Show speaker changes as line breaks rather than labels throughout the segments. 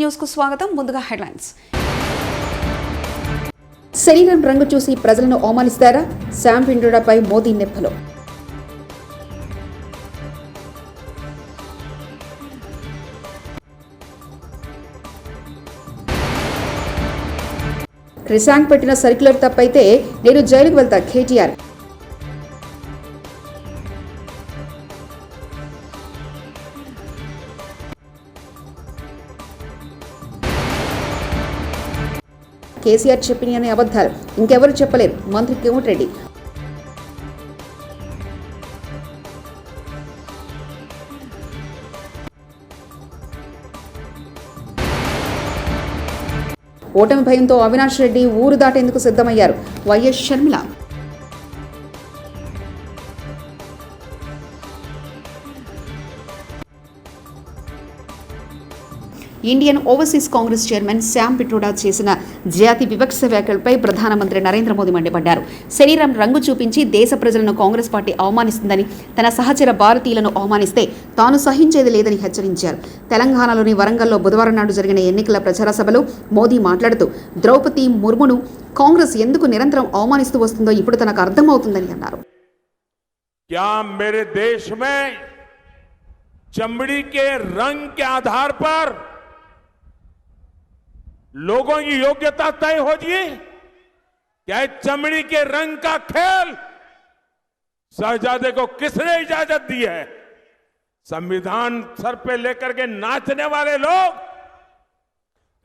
న్యూస్కు స్వాగతం. ముందుగా హెడ్లైన్స్.
శరీరం రంగు చూసి ప్రజలను అవమానిస్తారా? శామ్ పిండోడాపై మోదీ నెప్పలు. రిసాంగ్ పెట్టిన సర్క్యులర్ తప్పైతే నేను జైలుకు వెళ్తా కేటీఆర్. కేసీఆర్ చెప్పిన అబద్ధాలు. ఇంకెవరు చెప్పలేరు మంత్రి కోమటిరెడ్డి ఓటమి భయంతో అవినాష్ రెడ్డి ఊరు దాటేందుకు సిద్ధమయ్యారు. YS Sharmila. Indian overseas Congress chairman Sam Pitroda చేసిన జాతి వివక్ష వ్యాఖ్యలపై ప్రధానమంత్రి నరేంద్ర మోదీ మండిపడ్డారు శరీరం రంగు చూపించి దేశ ప్రజలను కాంగ్రెస్ పార్టీ అవమానిస్తుందని తన సహచర భారతీయులను అవమానిస్తే తాను సహించేది లేదని హెచ్చరించారు తెలంగాణలోని వరంగల్లో బుధవారం నాడు జరిగిన ఎన్నికల ప్రచార సభలో మోదీ మాట్లాడుతూ ద్రౌపది ముర్మును కాంగ్రెస్ ఎందుకు నిరంతరం అవమానిస్తూ వస్తుందో ఇప్పుడు తనకు అర్థమవుతుందని అన్నారు
क्या मेरे देश में चमड़ी के रंग के आधार पर लोगों की योग्यता तय होगी क्या ये चमड़ी के रंग का खेल शहजादे को किसने इजाजत दी है संविधान सर पे लेकर के नाचने वाले लोग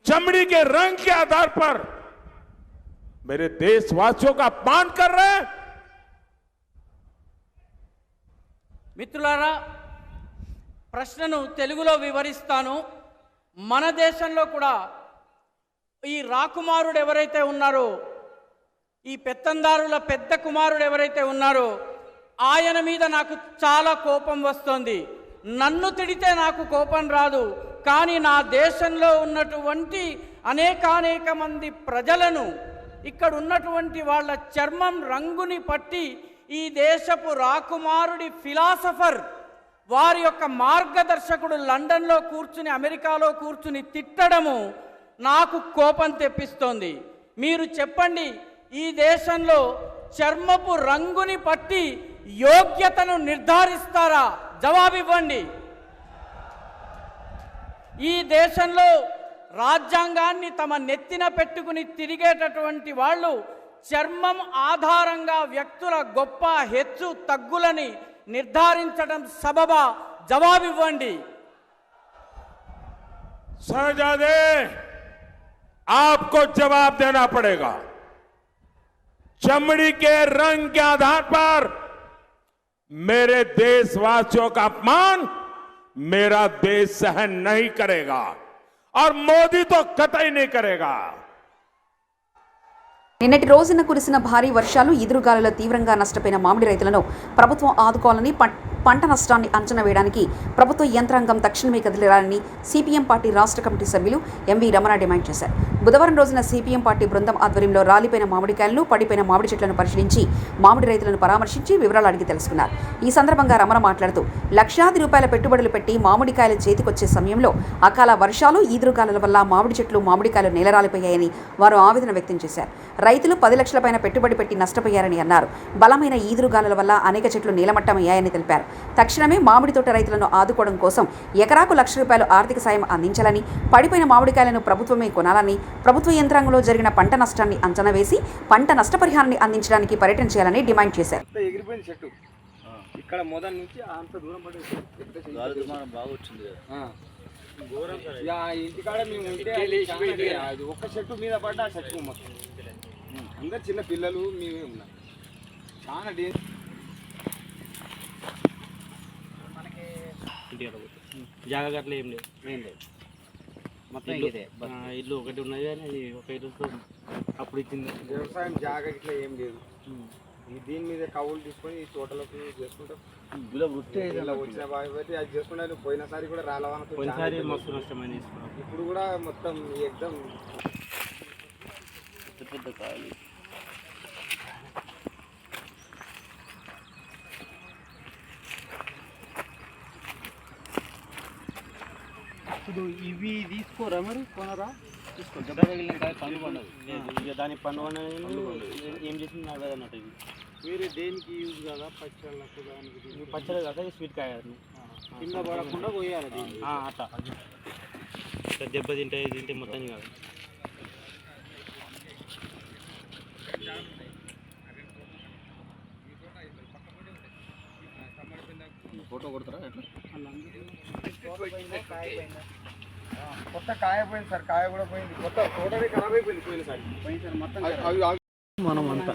चमड़ी के रंग के आधार पर मेरे देशवासियों का अपमान कर रहे हैं
మిత్రులారా ప్రశ్నను తెలుగులో వివరిస్తాను మన దేశంలో కూడా ఈ రాకుమారుడు ఎవరైతే ఉన్నారో ఈ పెత్తందారుల పెద్ద కుమారుడు ఎవరైతే ఉన్నారో ఆయన మీద నాకు చాలా కోపం వస్తుంది. నన్ను తిడితే నాకు కోపం రాదు కానీ నా దేశంలో ఉన్నటువంటి అనేకానేక మంది ప్రజలను ఇక్కడ ఉన్నటువంటి వాళ్ళ చర్మం రంగుని పట్టి ఈ దేశపు రాకుమారుడి ఫిలాసఫర్ వారి యొక్క మార్గదర్శకుడు లండన్లో కూర్చుని అమెరికాలో కూర్చుని తిట్టడము నాకు కోపం తెప్పిస్తోంది. మీరు చెప్పండి ఈ దేశంలో చర్మపు రంగుని పట్టి యోగ్యతను నిర్ధారిస్తారా? జవాబివ్వండి ఈ దేశంలో రాజ్యాంగాన్ని తమ నెత్తిన పెట్టుకుని తిరిగేటటువంటి వాళ్ళు చర్మం ఆధారంగా వ్యక్తుల గొప్ప హెచ్చు తగ్గులని నిర్ధారించడం సబబా జవాబివ్వండి
సహజాదే! आपको जवाब देना पड़ेगा चमड़ी के रंग के आधार पर मेरे देशवासियों का अपमान मेरा देश सहन नहीं करेगा और मोदी तो कतई नहीं करेगा
నిన్నటి రోజున కురిసిన భారీ వర్షాలు ఈదురుగాలుల తీవ్రంగా నష్టపోయిన మామిడి రైతులను ప్రభుత్వం ఆదుకోవాలని పం- పంట నష్టాన్ని అంచనా వేయడానికి ప్రభుత్వ యంత్రాంగం తక్షణమే కదిలిరాలని సిపిఎం పార్టీ రాష్ట్ర కమిటీ సభ్యులు ఎంవి రమణ డిమాండ్ చేశారు. బుధవారం రోజున సిపిఎం పార్టీ బృందం ఆధ్వర్యంలో రాలిపోయిన మామిడికాయలను పడిపోయిన మామిడి చెట్లను పరిశీలించి మామిడి రైతులను పరామర్శించి వివరాలు అడిగి తెలుసుకున్నారు. ఈ సందర్భంగా రమణ మాట్లాడుతూ లక్షాది రూపాయల పెట్టుబడులు పెట్టి మామిడికాయలు చేతికొచ్చే సమయంలో అకాల వర్షాలు ఈదురుగాలుల వల్ల మామిడి చెట్లు మామిడికాయలు నేలరాలిపోయాయని వారు ఆవేదన వ్యక్తం చేశారు. రైతులు పది లక్షల పైన పెట్టుబడి పెట్టి నష్టపోయారని అన్నారు. బలమైన ఈదురుగాలుల వల్ల అనేక చెట్లు నీలమట్టమయ్యాయని తెలిపారు. తక్షణమే మామిడి తోట రైతులను ఆదుకోవడం కోసం ఎకరాకు లక్ష రూపాయలు ఆర్థిక సాయం అందించాలని పడిపోయిన మామిడికాయలను ప్రభుత్వమే కొనాలని ప్రభుత్వ యంత్రాంగంలో జరిగిన పంట నష్టాన్ని అంచనా వేసి పంట నష్టపరిహారాన్ని అందించడానికి పర్యటన చేయాలని డిమాండ్ చేశారు.
ఇక్కడ మొదటి నుంచి అంత దూరం ఇంటికాడ మేము ఉంటే ఒక్క చెట్టు మీద పడ్డా ఆ చెట్టు. అందరు చిన్న పిల్లలు మేమే ఉన్నాం. చాలా డేంజర్.
ఇంటికి జాగా అట్లా ఏం లేదు.
ఏం లేదు.
మొత్తం ఇదే ఇల్లు ఒకటి ఉన్నది కానీ అది ఒక ఇల్లుతో అప్పుడు ఇచ్చింది.
వ్యవసాయం జాగా ఇట్లా ఏం లేదు. ఈ దీని మీద కవులు తీసుకొని ఈ తోటలోకి చేసుకుంటాం. ఇలా వచ్చిన అది చేసుకుంటే పోయినసారి కూడా
పోయినసారి మస్తు తీసుకున్నాం
ఇప్పుడు కూడా మొత్తం ఎగ్జామ్
పెద్ద పెద్ద కాయలు ఇప్పుడు ఇవి తీసుకోరా మరి? కొనరా? తీసుకో దెబ్బ తగిలిన కాయ పండు పండదు. ఇక దాని పండు ఏం చేసింది నాకు అన్నట్టు ఇది.
మీరు దేనికి యూజ్ కదా? పచ్చళ్ళకు దానికి
ఇది పచ్చడి కాక స్వీట్ కాయ.
కింద పడకుండా పోయాలి
అట్లా. దెబ్బ తింటే తింటే మొత్తం కాదు.
కొత్త కాయ పోయింది సార్ కాయ కూడా పోయింది కొత్త టోటల్ ఖరాబ్ అయిపోయింది పోయినసారి పోయింది సార్ మొత్తం అవి అవి
మనం అంతా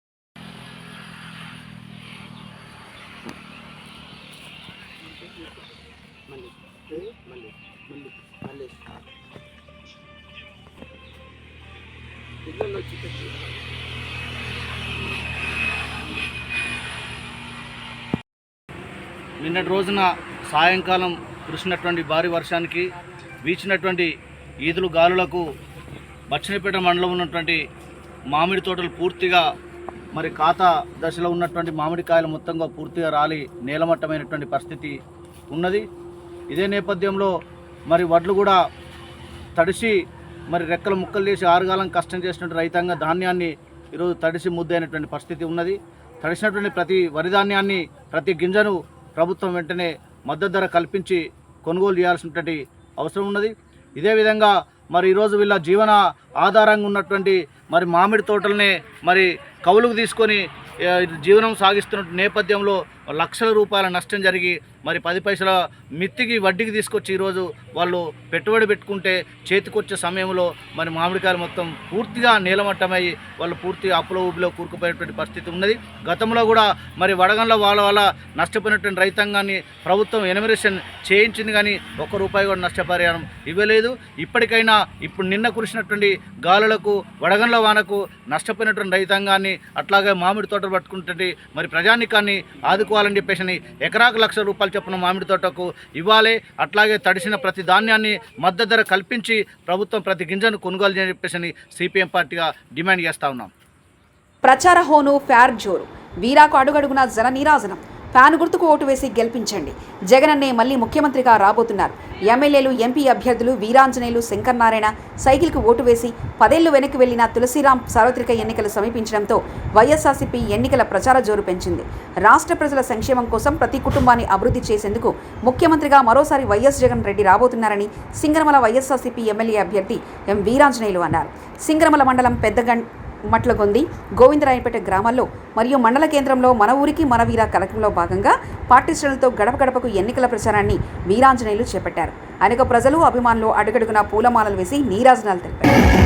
నిన్నటి రోజున సాయంకాలం కురిసినటువంటి భారీ వర్షానికి వీచినటువంటి ఈదులు గాలులకు బచ్చనపేట మండలం ఉన్నటువంటి మామిడి తోటలు పూర్తిగా మరి ఖాతా దశలో ఉన్నటువంటి మామిడికాయలు మొత్తంగా పూర్తిగా రాలి నేలమట్టమైనటువంటి పరిస్థితి ఉన్నది. ఇదే నేపథ్యంలో మరి వడ్లు కూడా తడిసి మరి రెక్కలు ముక్కలు చేసి ఆరుగాలం కష్టం చేసినటువంటి రైతాంగ ధాన్యాన్ని ఈరోజు తడిసి ముద్దైనటువంటి పరిస్థితి ఉన్నది. తడిసినటువంటి ప్రతి వరి ధాన్యాన్ని ప్రతి గింజను ప్రభుత్వం వెంటనే మద్దతు ధర కల్పించి కొనుగోలు చేయాల్సినటువంటి అవసరం ఉన్నది. ఇదే విధంగా మరి ఈరోజు వీళ్ళ జీవన ఆధారంగా ఉన్నటువంటి మరి మామిడి తోటలనే మరి కౌలుకు తీసుకొని జీవనం సాగిస్తున్న నేపథ్యంలో లక్షల రూపాయల నష్టం జరిగి మరి పది పైసల మిత్తికి వడ్డీకి తీసుకొచ్చి ఈరోజు వాళ్ళు పెట్టుబడి పెట్టుకుంటే చేతికొచ్చే సమయంలో మరి మామిడికాయలు మొత్తం పూర్తిగా నీలమట్టమై వాళ్ళు పూర్తిగా అప్పులో ఊపిలో కూరుకుపోయేటువంటి పరిస్థితి ఉన్నది. గతంలో కూడా మరి వడగండ్ల వాళ్ళ వల్ల నష్టపోయినటువంటి రైతాంగాన్ని ప్రభుత్వం ఎనిమిరేషన్ చేయించింది కానీ ఒక్క రూపాయి కూడా నష్టపరిహారం ఇవ్వలేదు. ఇప్పటికైనా ఇప్పుడు నిన్న కురిసినటువంటి గాలులకు వడగండ్ల వానకు నష్టపోయినటువంటి రైతాంగాన్ని అట్లాగే మామిడి తోటలు పట్టుకుంటే మరి ప్రజానికాన్ని ఆదుకోవాలని చెప్పేసి ఎకరాకు లక్ష రూపాయలు చొప్పున మామిడి తోటకు ఇవ్వాలి. అట్లాగే తడిసిన ప్రతి ధాన్యాన్ని మద్దతు ధర కల్పించి ప్రభుత్వం ప్రతి గింజను కొనుగోలు చేయని చెప్పేసి సిపిఎం పార్టీగా డిమాండ్ చేస్తా ఉన్నాం.
ప్రచార హోను ఫ్యార్ జోరు. వీరాకు అడుగడుగున జన నీరాజనం. ఫ్యాన్ గుర్తుకు ఓటు వేసి గెలిపించండి. జగనన్నే మళ్ళీ ముఖ్యమంత్రిగా రాబోతున్నారు. ఎమ్మెల్యేలు ఎంపీ అభ్యర్థులు వీరాంజనేయులు శంకర్ నారాయణ సైకిల్కు ఓటు వేసి పదేళ్ళు వెనక్కి వెళ్ళిన తులసిరాం సార్వత్రిక ఎన్నికలు సమీపించడంతో వైఎస్ఆర్సీపీ ఎన్నికల ప్రచార జోరు పెంచింది. రాష్ట్ర ప్రజల సంక్షేమం కోసం ప్రతి కుటుంబాన్ని అభివృద్ధి చేసేందుకు ముఖ్యమంత్రిగా మరోసారి వైఎస్ జగన్ రెడ్డి రాబోతున్నారని సింగరమల వైఎస్ఆర్సీపీ ఎమ్మెల్యే అభ్యర్థి ఎం వీరాంజనేయులు అన్నారు. సింగరమల మండలం పెద్దగం మట్లగొంది గోవిందరాయపేట గ్రామాల్లో మరియు మండల కేంద్రంలో మన ఊరికి మన వీరా కార్యక్రమంలో భాగంగా పార్టీ శ్రేణులతో గడప గడపకు ఎన్నికల ప్రచారాన్ని వీరాంజనేయులు చేపట్టారు. అనేక ప్రజలు అభిమానులు అడుగడుగున పూలమాలలు వేసి నీరాజనాలు తెలిపారు.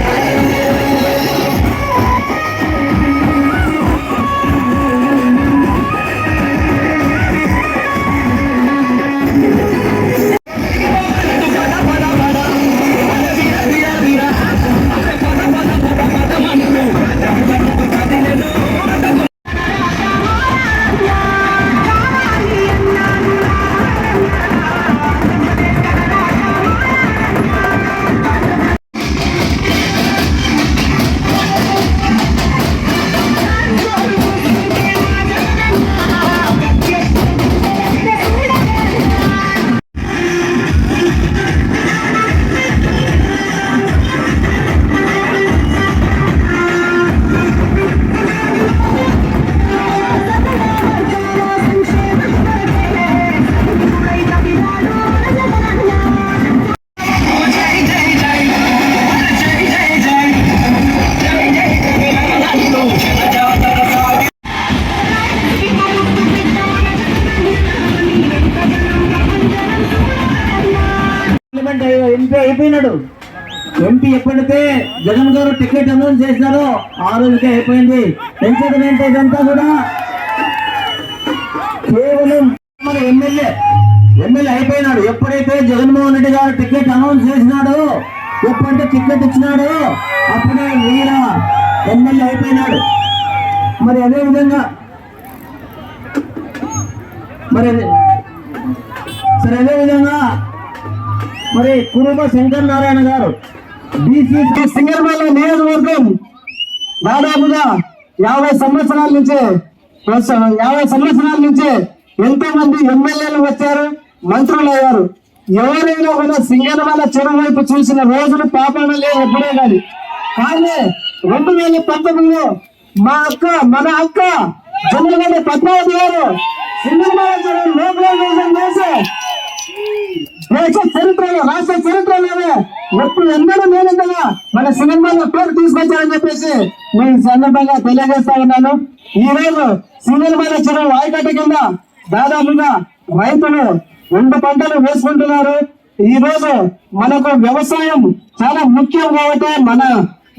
పార్లమెంట్ ఎంపీ అయిపోయినాడు. ఎంపీ ఎప్పుడైతే జగన్ గారు టికెట్ అనౌన్స్ చేశారో ఆ రోజుకే అయిపోయింది. పెంచడం ఏంటి ఇదంతా కూడా కేవలం మన ఎమ్మెల్యే ఎమ్మెల్యే అయిపోయినాడు. ఎప్పుడైతే జగన్మోహన్ రెడ్డి గారు టికెట్ అనౌన్స్ చేసినాడో ఎప్పుడైతే టికెట్ ఇచ్చినాడో అప్పుడే వీర ఎమ్మెల్యే అయిపోయినాడు. మరి అదే విధంగా మరి సరే అదే విధంగా మరి కురుమ శంకర్ నారాయణ గారు. బీసీ సింగర్మల్ల నియోజకవర్గం దాదాపుగా యాభై సంవత్సరాల నుంచి యాభై సంవత్సరాల నుంచి ఎంతో మంది ఎమ్మెల్యేలు వచ్చారు మంత్రులు అయ్యారు. ఎవరైనా కూడా సింగనమల చెరువు వైపు చూసిన రోజులు పాపన లేవు ఎప్పుడే కానీ. కానీ రెండు వేల పంతొమ్మిదిలో మా అక్క మన అక్క జనగడ్డ పద్మావతి గారు సింగనమల చెరువు లోపల చేసి దేశ చరిత్రలో రాష్ట్ర చరిత్రలోనే ఎప్పుడు ఎన్నడూ కదా మన సినిమాలో పేరు తీసుకొచ్చారని చెప్పేసి నేను సందర్భంగా తెలియజేస్తా ఉన్నాను. ఈ రోజు సినిమాల చెరువు ఆయకట్ట కింద దాదాపుగా రైతులు రెండు పంటలు వేసుకుంటున్నారు. ఈ రోజు మనకు వ్యవసాయం చాలా ముఖ్యం కాబట్టి మన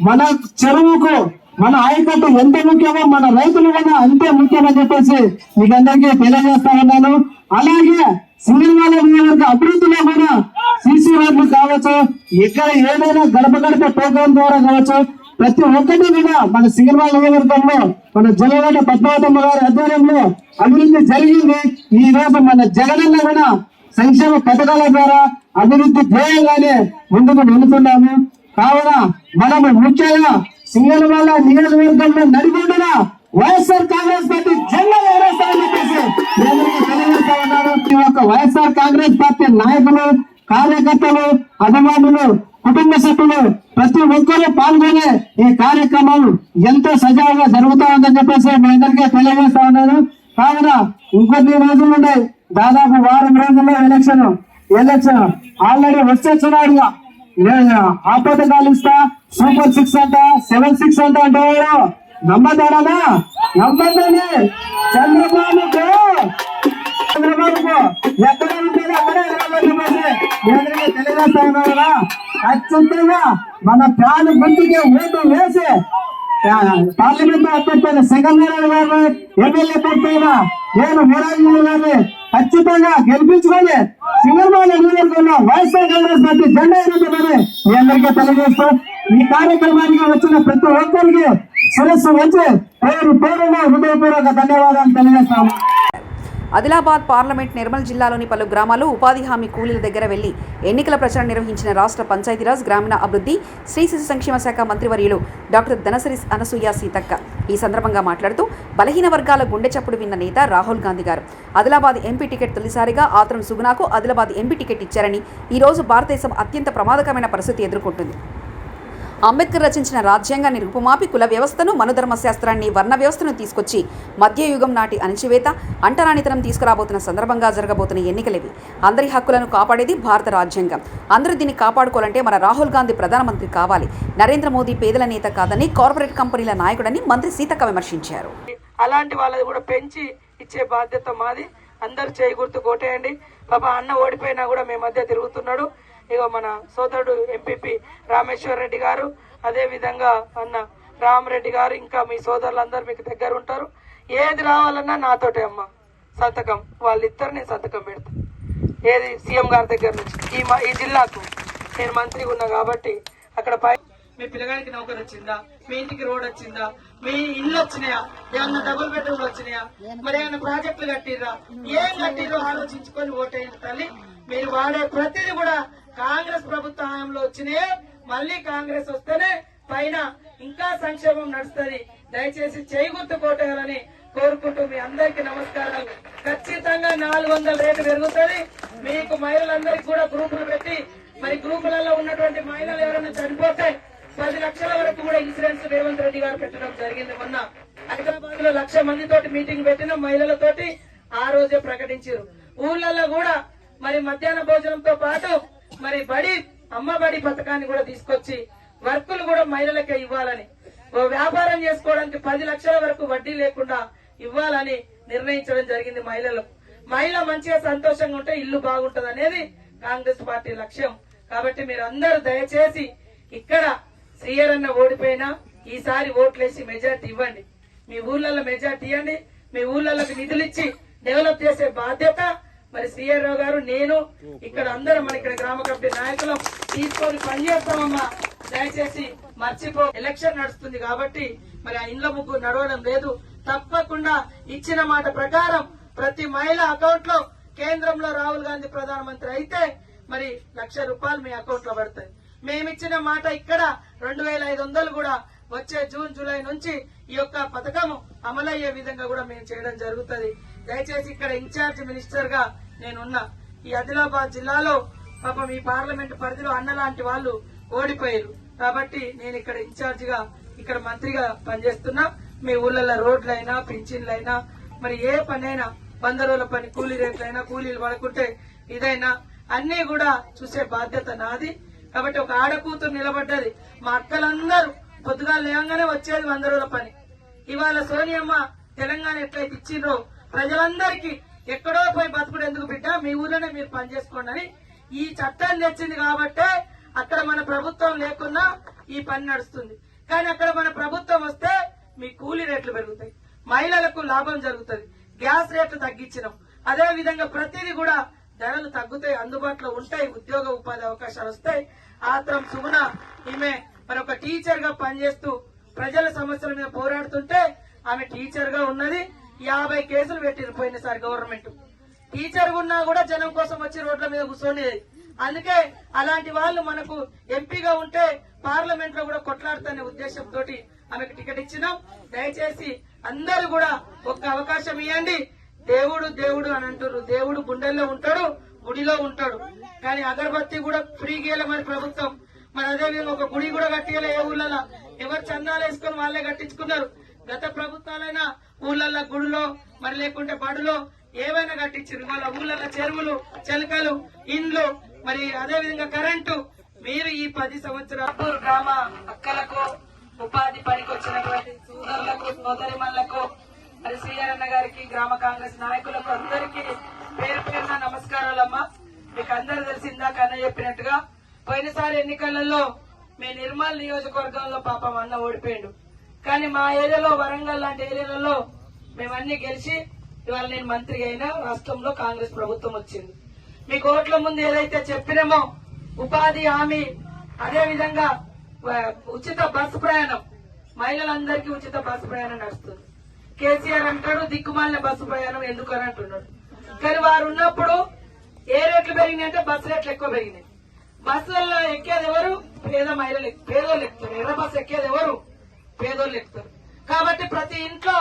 మన చెరువుకు మన ఆయకట్టు ఎంత ముఖ్యమో మన రైతులు కూడా అంతే ముఖ్యమని చెప్పేసి మీకు అందరికీ తెలియజేస్తా ఉన్నాను. అలాగే సింగల్వాల నియోజకవర్గ అభివృద్ధిలో కూడా సీసీ రోడ్లు కావచ్చు ఇక్కడ ఏదైనా గడప గడప ప్రోగ్రాం ద్వారా కావచ్చు ప్రతి ఒక్కటి కూడా మన సింగల్వాల నియోజకవర్గంలో మన జలగడ్డ పద్మావతమ్మ గారి ఆధ్వర్యంలో అభివృద్ధి జరిగింది. ఈ రోజు మన జగనన్న కూడా సంక్షేమ పథకాల ద్వారా అభివృద్ధి ధ్యేయంగానే ముందుకు వెళుతున్నాము. కావున మనము ముఖ్యంగా సింగల్వాల నియోజకవర్గంలో నడిపోతున్నా వైఎస్ఆర్ కాంగ్రెస్ పార్టీ జెండా ఎగరేస్తామని చెప్పేసి అందరికీ తెలియజేస్తా ఉన్నారు. ఈ యొక్క వైఎస్ఆర్ కాంగ్రెస్ పార్టీ నాయకులు కార్యకర్తలు అభిమానులు కుటుంబ సభ్యులు ప్రతి ఒక్కరూ పాల్గొనే ఈ కార్యక్రమం ఎంతో సజావుగా జరుగుతా ఉందని చెప్పేసి మీ అందరికీ తెలియజేస్తా ఉన్నాను. కావున ఇంకొన్ని రోజులు ఉన్నాయి దాదాపు వారం రోజుల్లో ఎలక్షన్ ఎలక్షన్ ఆల్రెడీ వచ్చేస్తున్నాడుగా నేను ఆ ఇస్తా సూపర్ సిక్స్ అంట సెవెన్ సిక్స్ అంట అంటే వాడు నమ్మతాడనా నమ్మద్దని చంద్రబాబుకు. చంద్రబాబుకు ఎక్కడ ఉంటుంది? అక్కడే హైదరాబాద్ మీ అందరికీ ఖచ్చితంగా మన ప్రాణ గుర్తుకే ఓటు వేసి పార్లమెంట్ అభ్యర్థి సెకండ్ గారు ఎమ్మెల్యే అభ్యర్థి నేను వీరాజు గారిని ఖచ్చితంగా గెలిపించుకొని సింగర్మాల నియోజకవర్గంలో వైఎస్ఆర్ కాంగ్రెస్ పార్టీ జెండా ఎన్నుకుందని మీ అందరికీ తెలియజేస్తూ ఈ కార్యక్రమానికి వచ్చిన ప్రతి ఒక్కరికి శిరస్సు వచ్చి పేరు పేరున హృదయపూర్వక ధన్యవాదాలు తెలియజేస్తాము.
ఆదిలాబాద్ పార్లమెంట్ నిర్మల్ జిల్లాలోని పలు గ్రామాలు ఉపాధి హామీ కూలీల దగ్గర వెళ్ళి ఎన్నికల ప్రచారం నిర్వహించిన రాష్ట్ర పంచాయతీరాజ్ గ్రామీణ అభివృద్ధి శ్రీ శిశు సంక్షేమ శాఖ మంత్రివర్యులు డాక్టర్ ధనసరి అనసూయ సీతక్క. ఈ సందర్భంగా మాట్లాడుతూ బలహీన వర్గాల గుండె చప్పుడు విన్న నేత రాహుల్ గాంధీ గారు. ఆదిలాబాద్ ఎంపీ టికెట్ తొలిసారిగా ఆతరం సుగుణాకు ఆదిలాబాద్ ఎంపీ టికెట్ ఇచ్చారని ఈ రోజు భారతదేశం అత్యంత ప్రమాదకరమైన పరిస్థితి ఎదుర్కొంటుంది. అంబేద్కర్ రచించిన రాజ్యాంగాన్ని రూపుమాపి కుల వ్యవస్థను మనుధర్మ శాస్త్రాన్ని వర్ణ వ్యవస్థను తీసుకొచ్చి మధ్యయుగం నాటి అణచివేత అంటరానితనం తీసుకురాబోతున్న సందర్భంగా జరగబోతున్న ఎన్నికలేవి. అందరి హక్కులను కాపాడేది భారత రాజ్యాంగం. అందరూ దీన్ని కాపాడుకోవాలంటే మన రాహుల్ గాంధీ ప్రధానమంత్రి కావాలి. నరేంద్ర మోదీ పేదల నేత కాదని కార్పొరేట్ కంపెనీల నాయకుడని మంత్రి సీతక్క విమర్శించారు.
అలాంటి వాళ్ళది కూడా పెంచి ఇచ్చే బాధ్యత మాది. అందరు చేయి గుర్తు కొట్టేయండి. పాప అన్న ఓడిపోయినా కూడా మీ మధ్య తిరుగుతున్నాడు. ఇగో మన సోదరుడు ఎంపీపీ రామేశ్వర్ రెడ్డి గారు అదే విధంగా అన్న రామరెడ్డి గారు ఇంకా మీ సోదరులందరూ మీకు దగ్గర ఉంటారు. ఏది రావాలన్నా నాతోటే అమ్మ. సంతకం వాళ్ళిద్దరు నేను సంతకం పెడతాను ఏది సీఎం గారి దగ్గర నుంచి? ఈ మా ఈ జిల్లాకు. నేను మంత్రి ఉన్నా కాబట్టి అక్కడ పై మీ పిల్లగానికి నౌకరు వచ్చిందా? మీ ఇంటికి రోడ్ వచ్చిందా? మీ ఇల్లు వచ్చినాయా? ఏమన్నా డబుల్ బెడ్రూమ్ వచ్చినాయా? మరి ఏమైనా ప్రాజెక్టులు కట్టిరా ఏం కట్టిరో ఆలోచించుకొని ఓటేయండి తల్లి మీరు వాడే ప్రతిదీ కూడా కాంగ్రెస్ ప్రభుత్వ హయాంలో వచ్చినాయే మళ్ళీ కాంగ్రెస్ వస్తేనే పైన ఇంకా సంక్షేమం నడుస్తుంది. దయచేసి చేయి కోరుకుంటూ మీ అందరికి నమస్కారాలు. ఖచ్చితంగా నాలుగు వందల రేటు పెరుగుతుంది. మీకు మహిళలందరికీ కూడా గ్రూపులు పెట్టి మరి గ్రూపులలో ఉన్నటువంటి మహిళలు ఎవరైనా చనిపోతే పది లక్షల వరకు కూడా ఇన్సూరెన్స్ రేవంత్ రెడ్డి గారు పెట్టడం జరిగింది మొన్న. హైదరాబాద్లో లక్ష మందితోటి మీటింగ్ పెట్టిన మహిళలతోటి ఆ రోజే ప్రకటించారు. ఊళ్ళల్లో కూడా మరి మధ్యాహ్న భోజనంతో పాటు మరి బడి అమ్మ బడి పథకాన్ని కూడా తీసుకొచ్చి వర్కులు కూడా మహిళలకే ఇవ్వాలని. ఓ వ్యాపారం చేసుకోవడానికి పది లక్షల వరకు వడ్డీ లేకుండా ఇవ్వాలని నిర్ణయించడం జరిగింది మహిళలకు. మహిళ మంచిగా సంతోషంగా ఉంటే ఇల్లు బాగుంటది అనేది కాంగ్రెస్ పార్టీ లక్ష్యం. కాబట్టి మీరు అందరూ దయచేసి ఇక్కడ శ్రీయరన్న ఓడిపోయినా ఈసారి ఓట్లేసి మెజార్టీ ఇవ్వండి. మీ ఊర్లలో మెజార్టీ ఇవ్వండి. మీ ఊర్లలోకి నిధులు ఇచ్చి డెవలప్ చేసే బాధ్యత మరి సిఆర్ రావు గారు నేను ఇక్కడ అందరం మన ఇక్కడ గ్రామ కమిటీ నాయకులు తీసుకొని పనిచేస్తామమ్మా. దయచేసి మర్చిపో. ఎలక్షన్ నడుస్తుంది కాబట్టి మరి ఆ ఇండ్ల ముగ్గు నడవడం లేదు. తప్పకుండా ఇచ్చిన మాట ప్రకారం ప్రతి మహిళ అకౌంట్లో కేంద్రంలో రాహుల్ గాంధీ ప్రధానమంత్రి అయితే మరి లక్ష రూపాయలు మీ అకౌంట్లో పడతాయి. మేమిచ్చిన మాట ఇక్కడ రెండు వేల ఐదు వందలు కూడా వచ్చే జూన్ జూలై నుంచి ఈ యొక్క పథకం అమలయ్యే విధంగా కూడా మేము చేయడం జరుగుతుంది. దయచేసి ఇక్కడ ఇన్ఛార్జ్ మినిస్టర్గా నేనున్నా. ఈ ఆదిలాబాద్ జిల్లాలో పాపం ఈ పార్లమెంట్ పరిధిలో అన్న లాంటి వాళ్ళు ఓడిపోయారు. కాబట్టి నేను ఇక్కడ ఇన్ఛార్జిగా ఇక్కడ మంత్రిగా పనిచేస్తున్నా. మీ ఊళ్ళల్లో రోడ్లైనా పింఛన్లైనా మరి ఏ పనైనా వంద రోజుల పని కూలీ రేట్లైనా కూలీలు పడుకుంటే ఇదైనా అన్ని కూడా చూసే బాధ్యత నాది. కాబట్టి ఒక ఆడకూతురు నిలబడ్డది. మా అక్కలందరూ పొద్దుగా లేవగానే వచ్చేది వంద రోజుల పని. ఇవాళ సోనియమ్మ తెలంగాణ ఎట్లయితే ఇచ్చిండ్రో ప్రజలందరికీ ఎక్కడో పోయి బతుకుడు ఎందుకు బిడ్డ? మీ ఊర్లోనే మీరు పని చేసుకోండి అని ఈ చట్టాన్ని తెచ్చింది కాబట్టే అక్కడ మన ప్రభుత్వం లేకున్నా ఈ పని నడుస్తుంది. కానీ అక్కడ మన ప్రభుత్వం వస్తే మీ కూలీ రేట్లు పెరుగుతాయి. మహిళలకు లాభం జరుగుతుంది. గ్యాస్ రేట్లు తగ్గించినాం. అదే విధంగా ప్రతిదీ కూడా ధరలు తగ్గుతాయి. అందుబాటులో ఉంటాయి. ఉద్యోగ ఉపాధి అవకాశాలు వస్తాయి. ఆత్రం సుగుణ ఈమె మరి ఒక టీచర్గా పనిచేస్తూ ప్రజల సమస్యల మీద పోరాడుతుంటే ఆమె టీచర్గా ఉన్నది. యాభై కేసులు పెట్టిరు పోయినసారి గవర్నమెంట్. టీచర్ ఉన్నా కూడా జనం కోసం వచ్చి రోడ్ల మీద కూర్చొని అందుకే అలాంటి వాళ్ళు మనకు ఎంపీగా ఉంటే పార్లమెంట్లో కూడా కొట్లాడుతున్న ఉద్దేశంతో ఆమెకు టికెట్ ఇచ్చినాం. దయచేసి అందరూ కూడా ఒక్క అవకాశం ఇవ్వండి దేవుడు దేవుడు అని అంటారు దేవుడు గుండెల్లో ఉంటాడు గుడిలో ఉంటాడు. కానీ అగరబత్తి కూడా ఫ్రీ గీయాలి మరి ప్రభుత్వం. మరి అదే విధంగా ఒక గుడి కూడా కట్టియాలి ఏ ఊళ్ళలో ఎవరు చందాలు వేసుకొని వాళ్ళే కట్టించుకున్నారు? గత ప్రభుత్వాలైనా ఊళ్ళల్లో గుడిలో మరి లేకుంటే బడులో ఏవైనా కట్టించారు వాళ్ళ ఊళ్ళల్లో చెరువులు చెలకలు ఇండ్లు మరి అదే విధంగా కరెంటు. మీరు ఈ పది సంవత్సరాలు గ్రామ అక్కలకు ఉపాధి పనికి వచ్చినటువంటి సోదరులకు సోదరిమల్లకు మరి శ్రీఆర్ అన్న గారికి గ్రామ కాంగ్రెస్ నాయకులకు అందరికీ పేరు పేరున నమస్కారాలమ్మా. మీకు అందరు తెలిసిందాక అన్న చెప్పినట్టుగా పోయినసారి ఎన్నికలలో మీ నిర్మల్ నియోజకవర్గంలో పాపం అన్న ఓడిపోయాడు. కానీ మా ఏరియాలో వరంగల్ లాంటి ఏరియాలలో మేమన్నీ గెలిచి ఇవాళ నేను మంత్రి అయినా రాష్ట్రంలో కాంగ్రెస్ ప్రభుత్వం వచ్చింది. మీ కోట్ల ముందు ఏదైతే చెప్పినామో ఉపాధి హామీ అదే విధంగా ఉచిత బస్సు ప్రయాణం. మహిళలందరికీ ఉచిత బస్సు ప్రయాణం నడుస్తుంది. కేసీఆర్ అంటాడు దిక్కుమాలిన బస్సు ప్రయాణం ఎందుకు అని అంటున్నాడు. కానీ వారు ఉన్నప్పుడు ఏ రేట్లు పెరిగినాయి అంటే బస్సు రేట్లు ఎక్కువ పెరిగినాయి. బస్సులలో ఎక్కేది ఎవరు? పేద మహిళలు ఎక్- పేదోళ్ళు ఎక్కుతారు. ఎర్ర బస్సు ఎక్కేది ఎవరు? పేదోళ్ళు ఎక్కుతారు. కాబట్టి ప్రతి ఇంట్లో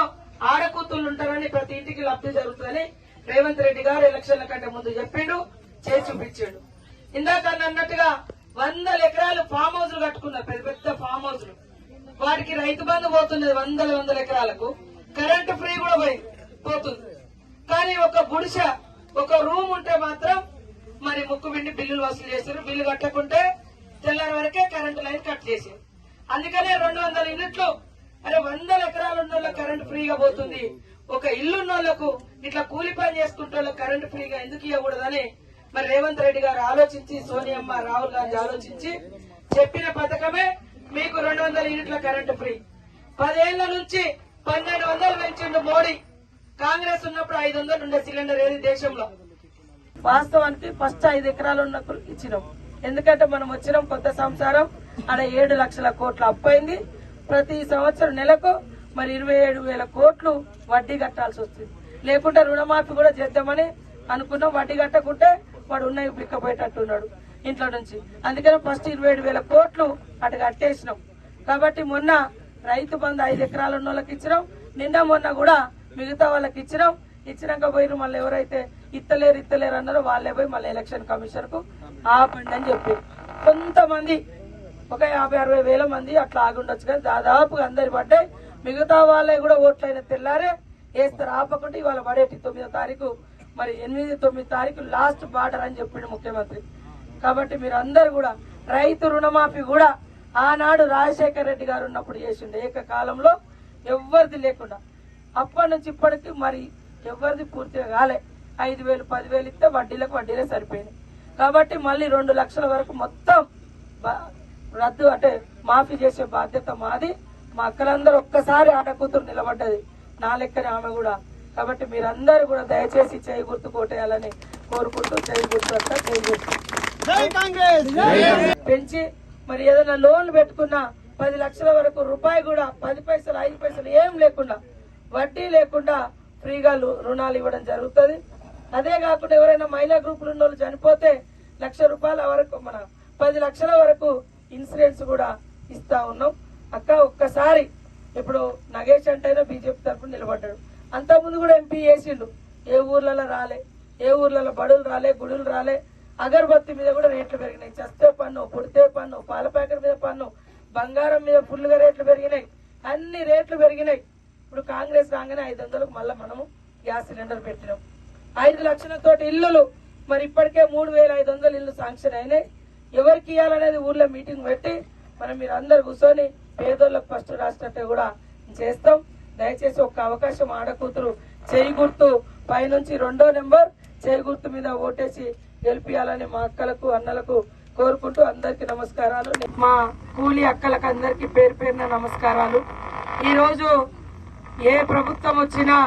ఆడకూతుళ్ళు ఉంటారని ప్రతి ఇంటికి లబ్ధి జరుగుతుందని రేవంత్ రెడ్డి గారు ఎలక్షన్ల కంటే ముందు చెప్పిండు చేసి చూపించాడు. ఇందాక అన్నట్టుగా వందల ఎకరాలు ఫామ్ హౌస్లు కట్టుకున్నారు పెద్ద పెద్ద ఫామ్ హౌస్లు వాటికి రైతు బంధు పోతున్నది వందల వందల ఎకరాలకు. కరెంటు ఫ్రీ కూడా పోయింది పోతుంది. కానీ ఒక గుడిసె ఒక రూమ్ ఉంటే మాత్రం మరి ముక్కు పిండి బిల్లులు వసూలు చేశారు బిల్లు కట్టకుంటే తెల్లారి వరకే కరెంటు లైన్ కట్ చేశారు అందుకనే రెండు వందల యూనిట్లు అరే వందల ఎకరాలు ఉన్న వాళ్ళకి కరెంటు ఫ్రీగా పోతుంది. ఒక ఇల్లు ఉన్న వాళ్ళకు ఇట్లా కూలి పని చేసుకుంటే వాళ్ళకి కరెంటు ఫ్రీగా ఎందుకు ఇవ్వకూడదని మరి రేవంత్ రెడ్డి గారు ఆలోచించి సోనియమ్మ రాహుల్ గాంధీ ఆలోచించి చెప్పిన పథకమే మీకు రెండు వందల యూనిట్ల కరెంటు ఫ్రీ. పదేళ్ళ నుంచి పన్నెండు వందలు పెంచిండు మోడీ. కాంగ్రెస్ ఉన్నప్పుడు ఐదు వందలు ఉండే సిలిండర్ ఏది దేశంలో? వాస్తవానికి ఫస్ట్ ఐదు ఎకరాలు ఉన్నప్పుడు ఇచ్చినాం. ఎందుకంటే మనం వచ్చినాం కొత్త సంసారం ఆడ ఏడు లక్షల కోట్లు అప్పైంది ప్రతి సంవత్సరం నెలకు మరి ఇరవై ఏడు వేల కోట్లు వడ్డీ కట్టాల్సి వస్తుంది. లేకుంటే రుణమాఫీ కూడా చేద్దామని అనుకున్నాం. వడ్డీ కట్టకుంటే వాడు ఉన్నాయి పిక్కపోయేటట్టున్నాడు ఇంట్లో నుంచి. అందుకని ఫస్ట్ ఇరవై ఏడు వేల కోట్లు అటు కట్టేసినాం. కాబట్టి మొన్న రైతు బంధు ఐదు ఎకరాలు ఉన్న వాళ్ళకి ఇచ్చినాం. నిన్న మొన్న కూడా మిగతా వాళ్ళకి ఇచ్చినాం. ఇచ్చినాక పోయిన మళ్ళీ ఎవరైతే ఇత్తలేరు ఇత్తలేరు అన్నారో వాళ్ళే పోయి మళ్ళీ ఎలక్షన్ కమిషన్కు ఆపండి అని చెప్పి కొంతమంది ఒక యాభై అరవై వేల మంది అట్లా ఆగుండొచ్చు కానీ దాదాపుగా అందరి పడ్డాయి మిగతా వాళ్ళే కూడా ఓట్లైన తెల్లారే వేస్తారు ఆపకుండా ఇవాళ పడేటి తొమ్మిదో తారీఖు. మరి ఎనిమిది తొమ్మిది తారీఖు లాస్ట్ బార్డర్ అని చెప్పిండు ముఖ్యమంత్రి. కాబట్టి మీరు అందరు కూడా రైతు రుణమాఫీ కూడా ఆనాడు రాజశేఖర రెడ్డి గారు ఉన్నప్పుడు చేసిండే. ఏకకాలంలో ఎవ్వరిది లేకుండా. అప్పటి నుంచి ఇప్పటికి మరి ఎవరిది పూర్తిగా కాలే. ఐదు వేలు పదివేలు ఇస్తే వడ్డీలకు వడ్డీలే సరిపోయింది కాబట్టి మళ్ళీ రెండు లక్షల వరకు మొత్తం రద్దు అంటే మాఫీ చేసే బాధ్యత మాది. మా అక్కలందరూ ఒక్కసారి ఆట కూతురు నిలబడ్డది. నా లెక్కనే ఆమె కూడా. కాబట్టి మీరందరూ కూడా దయచేసి చేయి గుర్తు కోటేయాలని కోరుకుంటూ చేయి గుర్తు అంతా చేయి గుర్తు. పెంచి మరి ఏదైనా లోన్లు పెట్టుకున్నా పది లక్షల వరకు రూపాయి కూడా పది పైసలు ఐదు పైసలు ఏం లేకుండా వడ్డీ లేకుండా ఫ్రీగా రుణాలు ఇవ్వడం జరుగుతుంది. అదే కాకుండా ఎవరైనా మహిళా గ్రూపులు ఉన్న చనిపోతే లక్ష రూపాయల వరకు మన పది లక్షల వరకు ఇన్సూరెన్స్ కూడా ఇస్తా ఉన్నాం. అక్క ఒక్కసారి ఇప్పుడు నగేష్ అంటేనే బీజేపీ తరఫున నిలబడ్డాడు. అంతకుముందు కూడా ఎంపీ చేసిండు. ఏ ఊర్లలో రాలే ఏ ఊర్లలో బడులు రాలే గుడులు రాలే అగరబత్తి మీద కూడా రేట్లు పెరిగినాయి. చస్తే పన్ను పుడితే పన్ను పాల ప్యాకెట్ మీద పన్ను బంగారం మీద ఫుల్గా రేట్లు పెరిగినాయి. అన్ని రేట్లు పెరిగినాయి. ఇప్పుడు కాంగ్రెస్ రాగానే ఐదు వందలకు మళ్ళీ మనము గ్యాస్ సిలిండర్ పెట్టినాం. ఐదు లక్షలతో ఇల్లులు మరి ఇప్పటికే మూడు వేల ఐదు వందలు ఇల్లు శాంక్షన్ అయినాయి. ఎవరికి ఇవ్వాలనేది ఊర్లో మీటింగ్ పెట్టి మనం మీరు అందరు కూర్చొని పేదోళ్ళకి ఫస్ట్ రాసినట్టు కూడా చేస్తాం. దయచేసి ఒక్క అవకాశం ఆడకూతురు చేయి గుర్తు. పైనుంచి రెండో నెంబర్ చేయి గుర్తు మీద ఓటేసి గెలిపియాలని మా అక్కలకు అన్నలకు కోరుకుంటూ అందరికి నమస్కారాలు. మా కూలి అక్కలకు అందరికి పేరు పేరున నమస్కారాలు. ఈరోజు ఏ ప్రభుత్వం వచ్చినా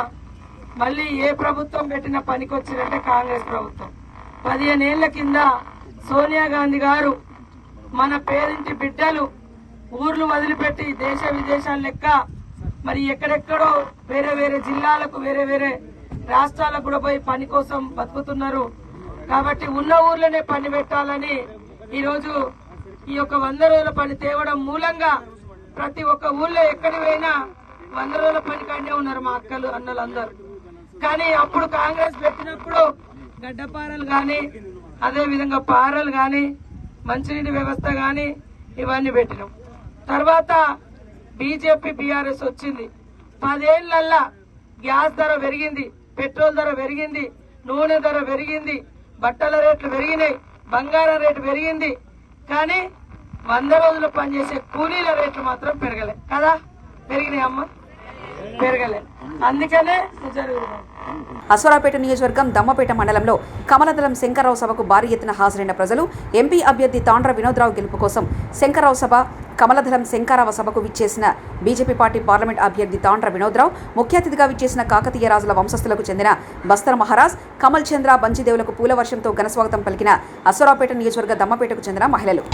మళ్ళీ ఏ ప్రభుత్వం పెట్టిన పనికొచ్చిందంటే కాంగ్రెస్ ప్రభుత్వం. పదిహేను ఏళ్ళ కింద సోనియా గాంధీ గారు మన పేరింటి బిడ్డలు ఊర్లు వదిలిపెట్టి దేశ విదేశాల లెక్క మరి ఎక్కడెక్కడో వేరే వేరే జిల్లాలకు వేరే వేరే రాష్ట్రాలకు కూడా పోయి పని కోసం బతుకుతున్నారు. కాబట్టి ఉన్న ఊర్లోనే పని పెట్టాలని ఈరోజు ఈ యొక్క వంద రోజుల పని తేవడం మూలంగా ప్రతి ఒక్క ఊళ్ళో ఎక్కడి పోయినా వంద రోజుల పని కంటే ఉన్నారు మా అక్కలు అన్నలు అందరు. కానీ అప్పుడు కాంగ్రెస్ పెట్టినప్పుడు గడ్డపారలు కానీ అదేవిధంగా పారలు కానీ మంచినీటి వ్యవస్థ కానీ ఇవన్నీ పెట్టినాం. తర్వాత బీజేపీ బీఆర్ఎస్ వచ్చింది. పదేళ్ళల్లా గ్యాస్ ధర పెరిగింది పెట్రోల్ ధర పెరిగింది నూనె ధర పెరిగింది బట్టల రేట్లు పెరిగినాయి బంగారం రేటు పెరిగింది. కానీ వంద రోజులు పనిచేసే కూలీల రేట్లు మాత్రం పెరగలే. కదా? పెరిగినాయి అమ్మ పెరగలే. అందుకనే
అశ్వరాపేట నియోజకవర్గం దమ్మపేట మండలంలో కమలదళం శంకర్రావు సభకు భారీ ఎత్తున హాజరైన ప్రజలు ఎంపీ అభ్యర్థి తాండ్ర వినోద్రావు గెలుపు కోసం శంకర్రావు సభ కమలదళం శంకరావ సభకు విచ్చేసిన బీజేపీ పార్టీ పార్లమెంట్ అభ్యర్థి తాండ్ర వినోద్రావు ముఖ్య అతిథిగా విచ్చేసిన కాకతీయ రాజుల వంశస్థులకు చెందిన బస్తర మహారాజ్ కమల్ చంద్ర బంజిదేవులకు పూల వర్షంతో ఘనస్వాగతం పలికిన అశ్వరాపేట నియోజకవర్గ దమ్మపేటకు చెందిన మహిళలు.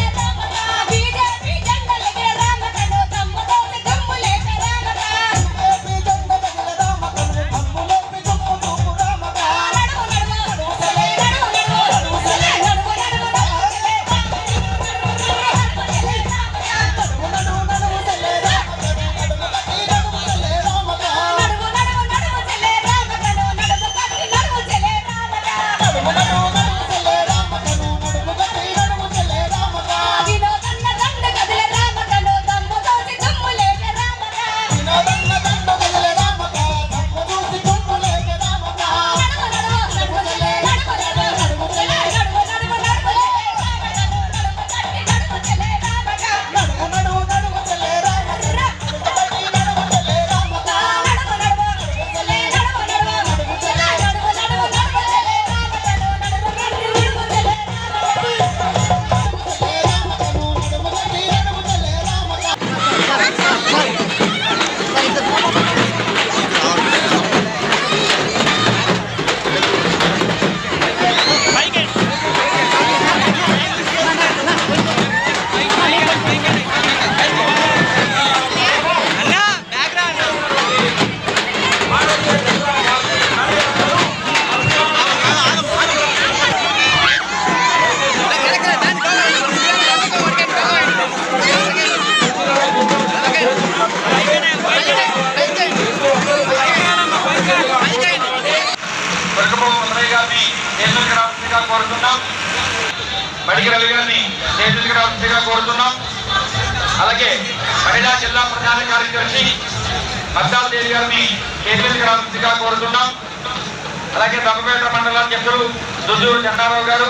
గారిని కోరుతున్నాం అలాగే దమ్మపేట మండల అధ్యక్షులు దుద్దూరు చండారావు గారు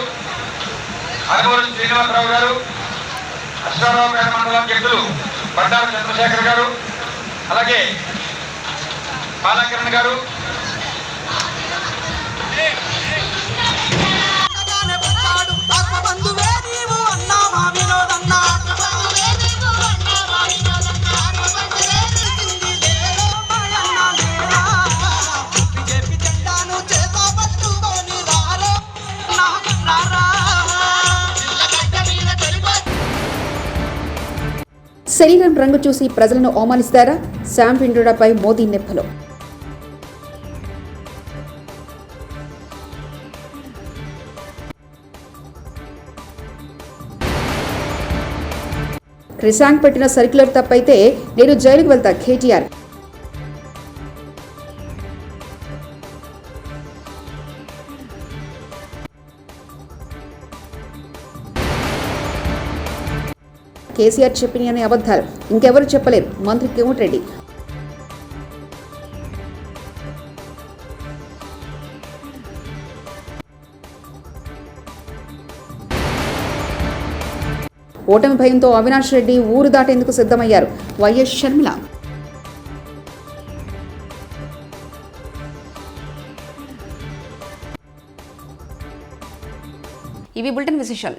అనగూరు శ్రీనివాసరావు గారు అశ్వారావుపేట మండల అధ్యక్షులు బండారు చంద్రశేఖర్ గారు అలాగే బాలకిరణ్ గారు
శరీరం రంగు చూసి ప్రజలను అవమానిస్తారా? శామ్ విండోడాపై మోదీ నెప్పలో క్రిసాంగ్ పెట్టిన సర్క్యులర్ తప్పైతే నేను జైలుకు వెళ్తా కేటీఆర్. కేసీఆర్ చెప్పినవి అనే అబద్ధాలు. ఇంకెవరు చెప్పలేరు. మంత్రి రెడ్డి. ఓటమి భయంతో అవినాష్ రెడ్డి ఊరు దాటేందుకు సిద్ధమయ్యారు. వైఎస్ షర్మిల.
ఇవి బులెటిన్ విశేషాలు.